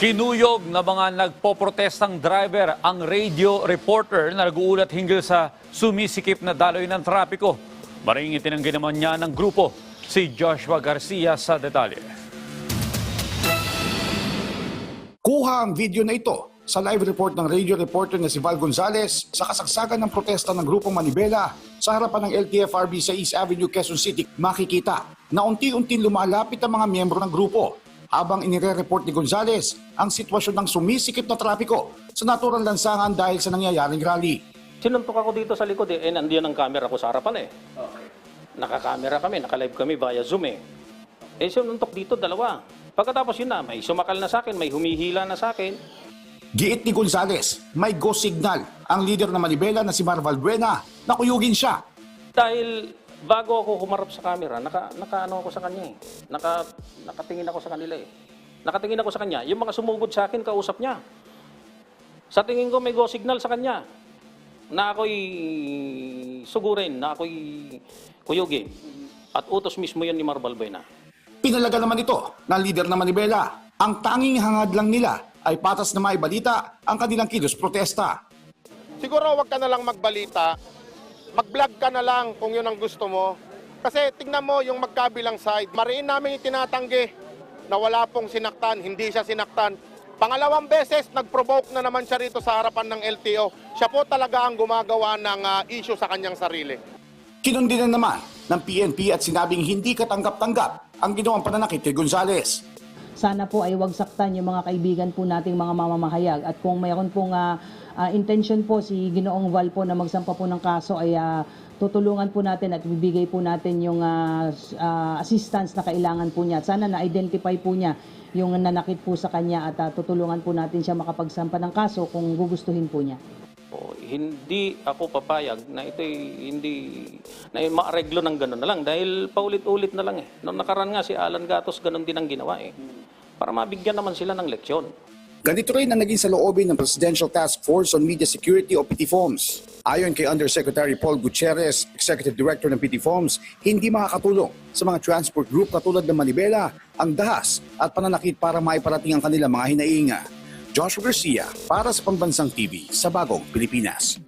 Kinuyog na mga nagpoprotestang driver ang radio reporter na nag-uulat hinggil sa sumisikip na daloy ng trapiko. Maring itinanggi naman niya ng grupo si Joshua Garcia sa detalye. Kuha ang video na ito sa live report ng radio reporter na si Val Gonzales sa kasagsagan ng protesta ng grupong Manibela sa harapan ng LTFRB sa East Avenue, Quezon City. Makikita na unti-unti lumalapit ang mga miyembro ng grupo habang inire-report ni Gonzales ang sitwasyon ng sumisikip na trapiko sa naturang lansangan dahil sa nangyayaring rally. Sinuntok ako dito sa likod eh. Eh, nandiyan ang camera ko sa harapan eh. Nakakamera kami, nakalive kami via Zoom eh. Eh, sinuntok dito, dalawa. Pagkatapos yun na, may sumakal na sa akin, may humihila na sa akin. Giit ni Gonzales, may go signal ang leader ng Manibela na si Marval Buena na kuyugin siya Dahil bago ako humarap sa camera, naka, naka ano ako sa kanya eh. Naka, nakatingin ako sa kanila eh. Nakatingin ako sa kanya. Yung mga sumugod sa akin, kausap niya. Sa tingin ko may go signal sa kanya na ako'y sugurin, na ako'y kuyugin. At utos mismo yun ni Marval Buena. Pinalaga naman ito ng leader ng Manibela. Ang tanging hangad lang nila ay patas na maibalita ang kanilang kilos protesta. siguro wag ka na lang magbalita. Mag-vlog ka na lang kung yun ang gusto mo. Kasi tingnan mo yung magkabilang side. Mariin namin itinatanggi na wala pong sinaktan, hindi siya sinaktan. Pangalawang beses, nag-provoke na naman siya rito sa harapan ng LTO. Siya po talaga ang gumagawa ng ah, issue sa kanyang sarili. Kinundinan naman ng PNP at sinabing hindi katanggap-tanggap ang ginawang pananakit kay Gonzales. Sana po ay wag saktan yung mga kaibigan po nating mga mamamahayag at kung mayroon pong ah, ah, intention po si Ginoong Val po na magsampa po ng kaso ay ah, tutulungan po natin at bibigay po natin yung s- ah, assistance na kailangan po niya. At sana na-identify po niya yung nanakit po sa kanya at ah, tutulungan po natin siya makapagsampa ng kaso kung gugustuhin po niya. O, hindi ako papayag na ito'y hindi na maareglo ng gano'n na lang dahil paulit-ulit na lang eh. Noong nakaraan nga si Alan Gatos gano'n din ang ginawa eh. Para mabigyan naman sila ng leksyon. Ganito rin ang naging saloobin ng Presidential Task Force on Media Security o PTFOMS. Ayon kay Undersecretary Paul Gutierrez, Executive Director ng PTFOMS, hindi makakatulong sa mga transport group katulad ng Manibela, ang dahas at pananakit para maiparating ang kanilang mga hinainga. Joshua Garcia para sa Pambansang TV sa Bagong Pilipinas.